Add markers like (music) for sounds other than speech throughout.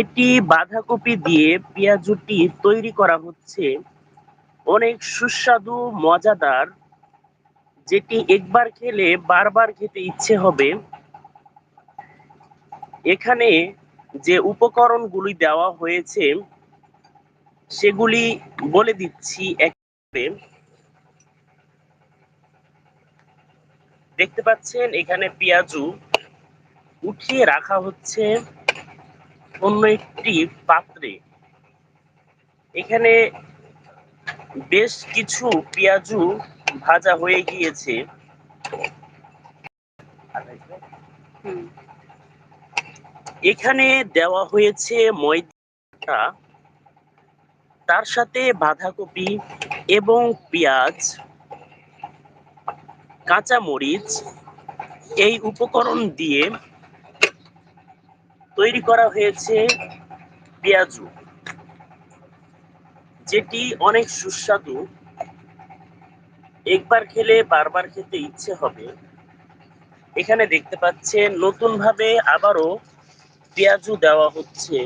এটি বাঁধাকপি দিয়ে পেঁয়াজুটি তৈরি করা হচ্ছে। অনেক সুস্বাদু, মজাদার, যেটি একবার খেলে বারবার খেতে ইচ্ছে হবে। এখানে যে উপকরণগুলি দেওয়া হয়েছে, সেগুলি বলে দিচ্ছি একবারে। দেখতে পাচ্ছেন, এখানে পেঁয়াজু উঠিয়ে রাখা হচ্ছে। অন্য একটি পাত্রে। এখানে বেশ কিছু পেঁয়াজু ভাজা হয়ে গিয়েছে। এখানে দেওয়া হয়েছে ময়দা, তার সাথে বাঁধাকপি এবং পেঁয়াজ কাঁচা মরিচ এই উপকরণ দিয়ে তৈরি করা হয়েছে পেঁয়াজু, যেটি অনেক সুস্বাদু। একবার খেলে বারবার খেতে ইচ্ছে হবে। এখানে দেখতে পাচ্ছেন নতুন ভাবে আবারও পেঁয়াজু দেওয়া হচ্ছে।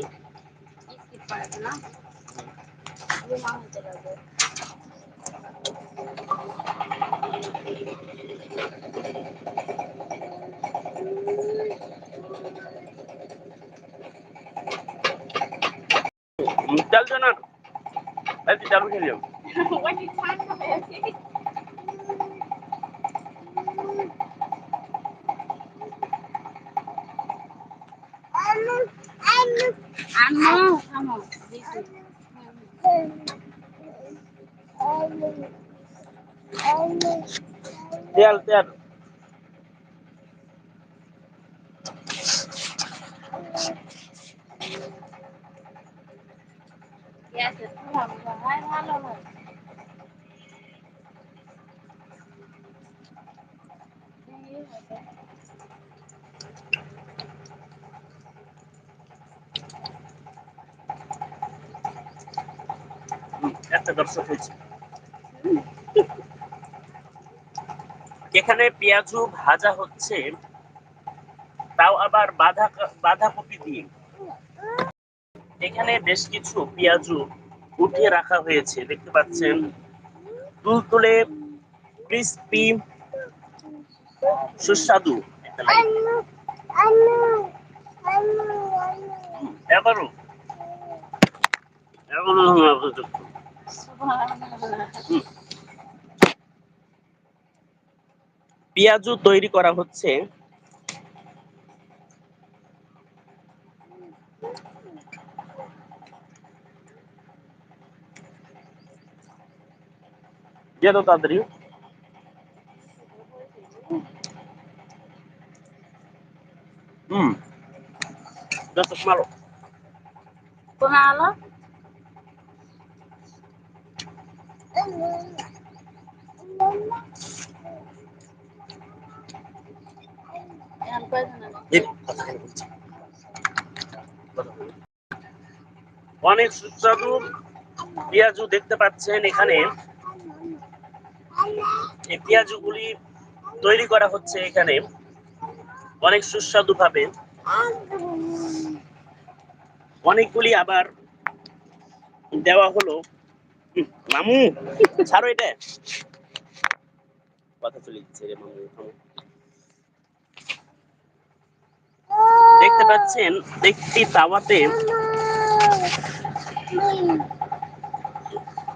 চালছে না এই তুই চালু খেয়ে যাও আম্মু আম্মু তেল তেল ভালো হয় এখানে পেঁয়াজু ভাজা হচ্ছে, তাও আবার বাঁধা বাঁধাকপি দিয়ে। এখানে বেশ কিছু পেঁয়াজু উঠিয়ে রাখা হয়েছে, দেখতে পাচ্ছেন। তুলতুলে ক্রিস্পি সুস্বাদু। এবারও। পেঁয়াজু তৈরি করা হচ্ছে। দাও তাড়াতাড়ি। মারো কেন। অনেক সুস্বাদু পেঁয়াজু দেখতে পাচ্ছেন এখানে। এই পেঁয়াজুগুলি তৈরি করা হচ্ছে এখানে। অনেক সুস্বাদু ভাবে অনেকগুলি আবার দেওয়া হলো। মামু, ছাড়ো এটা। কথা চলে যাচ্ছে রে মামু দেখতে পাচ্ছেন, একটি তাওয়াতে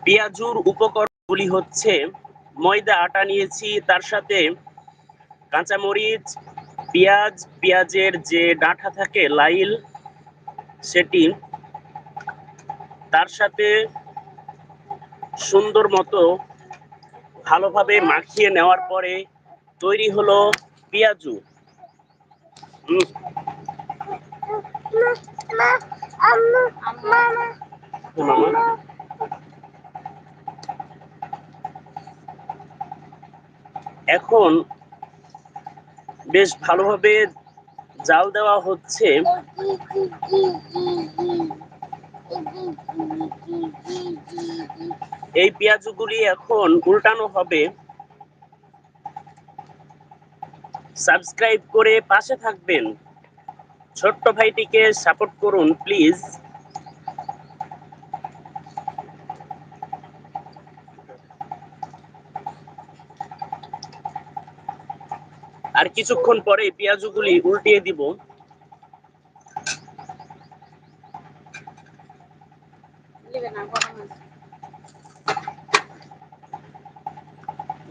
পেঁয়াজুর উপকরণগুলি হচ্ছে ময়দা আটা নিয়েছি, তার সাথে কাঁচামরিচ, পেঁয়াজ, পেঁয়াজের যে ডাঁটা থাকে, লাইল সেটি তার সাথে সুন্দর মতো ভালোভাবে মাখিয়ে নেওয়ার পরে তৈরি হলো পেঁয়াজু। এখন বেশ ভালোভাবে জাল দেওয়া হচ্ছে। এই পেঁয়াজগুলি এখন উল্টানো হবে। সাবস্ক্রাইব করে পাশে থাকবেন। ছোট্ট ভাইটিকে সাপোর্ট করুন, প্লিজ। আর কিছুক্ষণ পরে পেঁয়াজগুলি উল্টিয়ে দিব।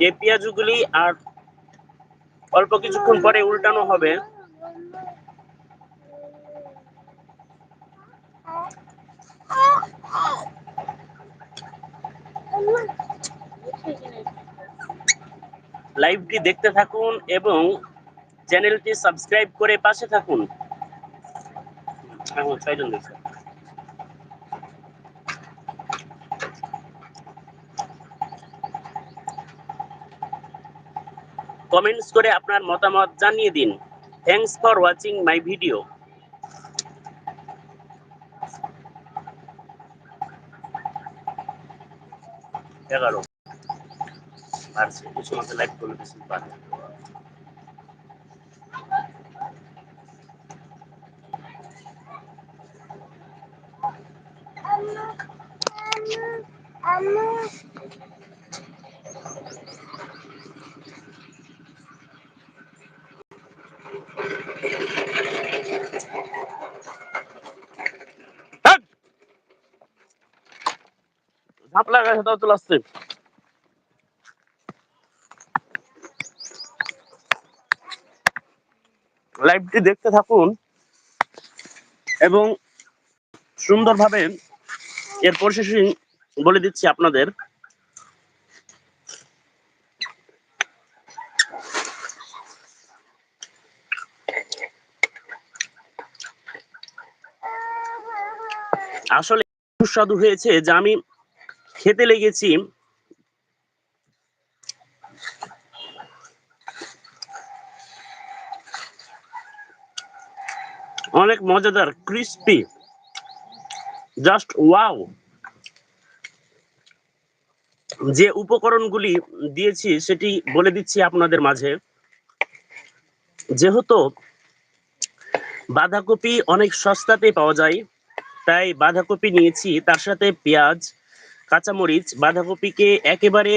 এই পেঁয়াজগুলি আর অল্প কিছুক্ষণ পরে উল্টানো হবে। লাইভটি দেখতে থাকুন এবং চ্যানেলটি সাবস্ক্রাইব করে পাশে থাকুন। এখন ছয়জন দেখছে। কমেন্টস করে আপনার মতামত জানিয়ে দিন। Thanks for watching my video এগারো। বাড়ছে কিছু মাসে লাইভ করলে বেশি পারে ঝাপ লাগা সেটাও চলে আসছে। লাইভটি দেখতে থাকুন এবং সুন্দরভাবে এর প্রসেসিং বলে দিচ্ছি আপনাদের। আসলে সুস্বাদু হয়েছে, যা আমি খেতে লেগেছি। অনেক মজাদার ক্রিস্পি জাস্ট ওয়াও যে উপকরণগুলি দিয়েছি, সেটি বলে দিচ্ছি আপনাদের মাঝে। যেহেতু বাঁধাকপি অনেক সস্তাতে পাওয়া যায়, তাই বাঁধাকপি নিয়েছি, তার সাথে পেঁয়াজ, কাঁচামরিচ, বাঁধাকপিকে একেবারে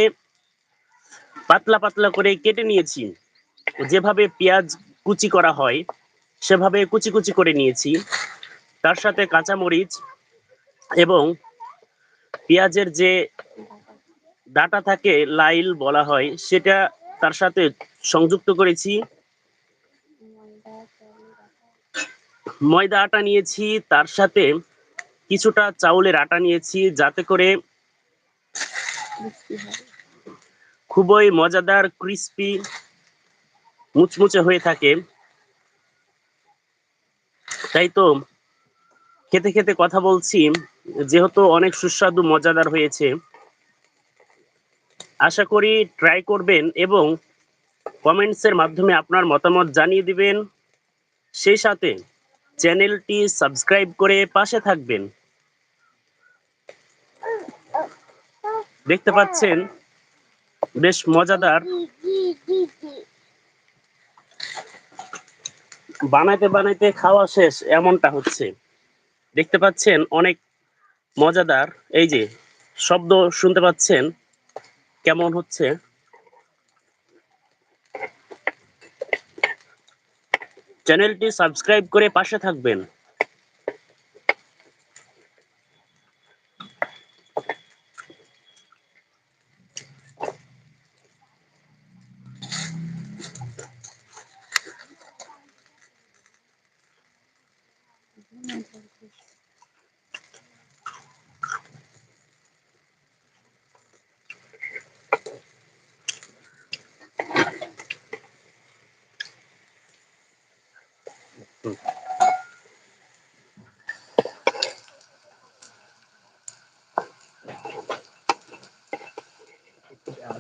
পাতলা পাতলা করে কেটে নিয়েছি। যেভাবে পেঁয়াজ কুচি করা হয় সেভাবে কুচি কুচি করে নিয়েছি। তার সাথে কাঁচামরিচ এবং পেঁয়াজের যে ডাটা থাকে, লাইল বলা হয়, সেটা তার সাথে সংযুক্ত করেছি। ময়দা আটা নিয়েছি, তার সাথে কিছুটা চাউলের আটা নিয়েছি, যাতে করে খুবই মজাদার, ক্রিস্পি, মুচমুচে হয়ে থাকে। তাই তো? খেতে খেতে কথা বলছি, যেহেতু অনেক সুস্বাদু, মজাদার হয়েছে। আশা করি ট্রাই করবেন এবং কমেন্টসের মাধ্যমে আপনার মতামত জানিয়ে দিবেন। সেই সাথে চ্যানেলটি সাবস্ক্রাইব করে পাশে থাকবেন। দেখতে পাচ্ছেন, বেশ মজাদার। বানাইতে বানাইতে খাওয়া শেষ, এমনটা হচ্ছে। দেখতে পাচ্ছেন অনেক মজাদার, এই যে শব্দ শুনতে পাচ্ছেন কেমন হচ্ছে। চ্যানেলটি সাবস্ক্রাইব করে পাশে থাকবেন।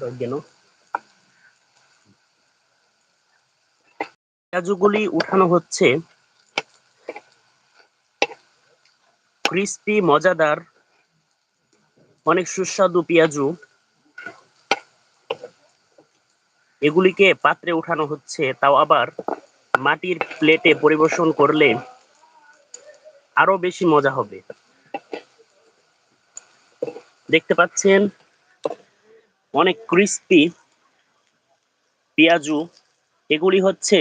আরোগ্যনো পেঁয়াজগুলি উঠানো হচ্ছে। ক্রিস্পি, মজাদার, অনেক সুস্বাদু পেঁয়াজু। এগুলিকে পাত্রে উঠানো হচ্ছে, তাও আবার মাটির প্লেটে পরিবেশন করলে আরও বেশি মজা হবে। দেখতে পাচ্ছেন অনেক ক্রিস্পি পেঁয়াজু, এগুলি হচ্ছে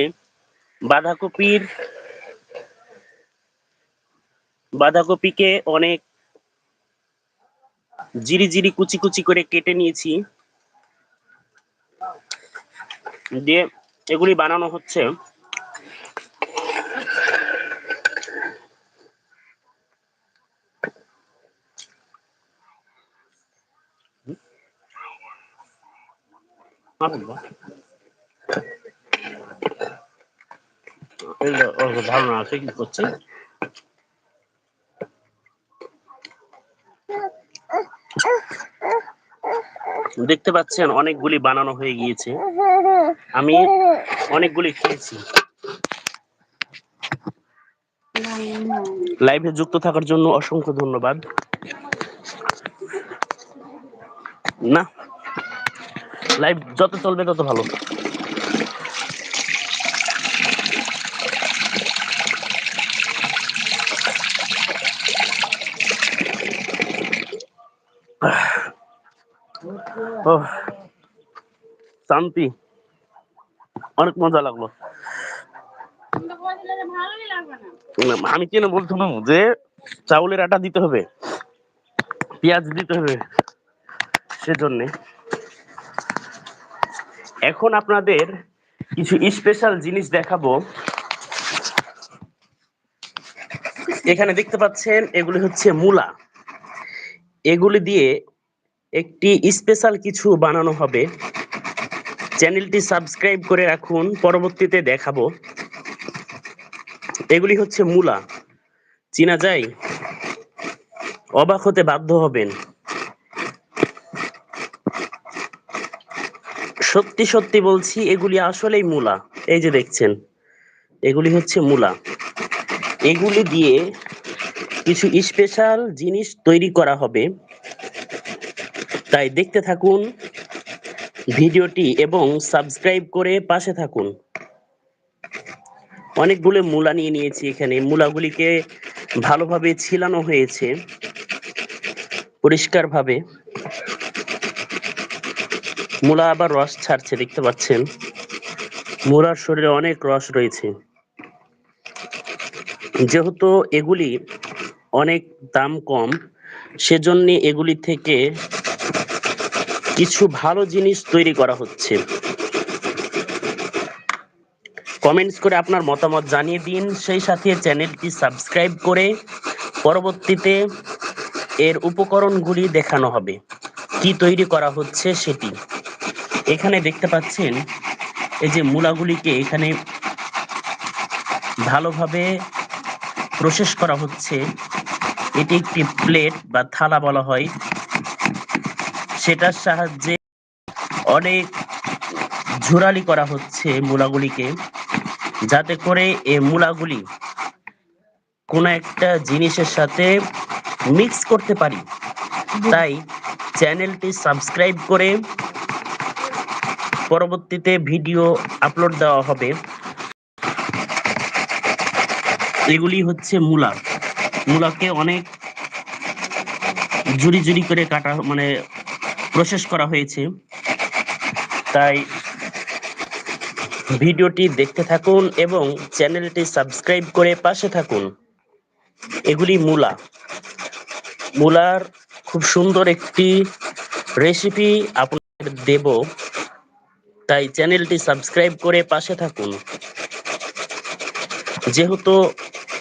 বাঁধাকপির, বাঁধাকপিকে অনেক জিরি জিরি কুচি কুচি করে কেটে নিয়েছি। দিয়ে এগুলি বানানো হচ্ছে হ্যাঁ, বলব। এই যে ওর দেখতে পাচ্ছেন, অনেকগুলি বানানো হয়ে গিয়েছে। আমি অনেকগুলি খেয়েছি। লাইভে যুক্ত থাকার জন্য অসংখ্য ধন্যবাদ। না। লাইভ যত চলবে তত ভালো। (sighs) শান্তি। অনেক মজা লাগল। আমি কেন বলছিলাম যে চাউলের আটা দিতে হবে, পেঁয়াজ দিতে হবে, সেজন্য। এখন আপনাদের কিছু স্পেশাল জিনিস দেখাবো। এখানে দেখতে পাচ্ছেন, এগুলি হচ্ছে মূলা। এগুলি দিয়ে একটি স্পেশাল কিছু বানানো হবে। চ্যানেলটি সাবস্ক্রাইব করে রাখুন, পরবর্তীতে দেখাবো। এগুলি হচ্ছে মূলা। চিনা যায় অবাক হতে বাধ্য হবেন। সত্যি সত্যি বলছি, এগুলি আসলেই মূলা। এই যে দেখছেন, এগুলি হচ্ছে মূলা। এগুলি দিয়ে কিছু স্পেশাল জিনিস তৈরি করা হবে। তাই দেখতে থাকুন ভিডিওটি এবং সাবস্ক্রাইব করে পাশে থাকুন। অনেকগুলো মূলা নিয়ে নিয়েছি এখানে। মূলাগুলিকে ভালোভাবে ছিলানো হয়েছে, পরিষ্কারভাবে। মূলা আবার রস ছাড়ছে, দেখতে পাচ্ছেন? মূলার শরীরে অনেক রস রয়েছে। যেহেতু এগুলি অনেক দাম কম, সেজন্য এগুলি থেকে কিছু ভালো জিনিস তৈরি করা হচ্ছে। কমেন্টস করে আপনার মতামত জানিয়ে দিন। সেই সাথে চ্যানেলটি সাবস্ক্রাইব করে পরবর্তীতে এর উপকরণগুলি দেখানো হবে। কি তৈরি করা হচ্ছে সেটি? এখানে দেখতে পাচ্ছেন এই যে মূলাগুলিকে এখানে ভালোভাবে প্রসেস করা হচ্ছে। এটি একটি প্লেট বা থালা বলা হয়। সেটার সাহায্যে অনেক ঝুরালি করা হচ্ছে মূলাগুলিকে, যাতে করে এই মূলাগুলি কোনো একটা জিনিসের সাথে মিক্স করতে পারি। তাই চ্যানেলটি সাবস্ক্রাইব করে পরবর্তীতে ভিডিও আপলোড দেওয়া হবে। এগুলি হচ্ছে মূলা। মূলাকে অনেক জুড়ি জুড়ি করে কাটা মানে প্রসেস করা হয়েছে। তাই ভিডিওটি দেখতে থাকুন এবং চ্যানেলটি সাবস্ক্রাইব করে পাশে থাকুন। এগুলি মূলা। মূলার খুব সুন্দর একটি রেসিপি আপনাদের দেব। তাই চ্যানেলটি সাবস্ক্রাইব করে পাশে থাকুন। যেহেতু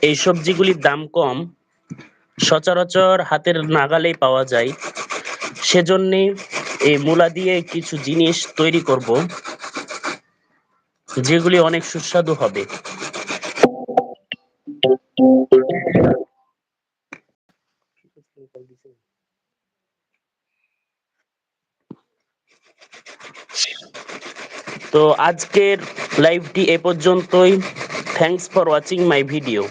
এই সবজিগুলির দাম কম, সচরাচর হাতের নাগালেই পাওয়া যায়। সেজন্যে এই মূলা দিয়ে কিছু জিনিস তৈরি করব, যেগুলি অনেক সুস্বাদু হবে। তো আজকের লাইভটি এ পর্যন্তই। Thanks for watching my video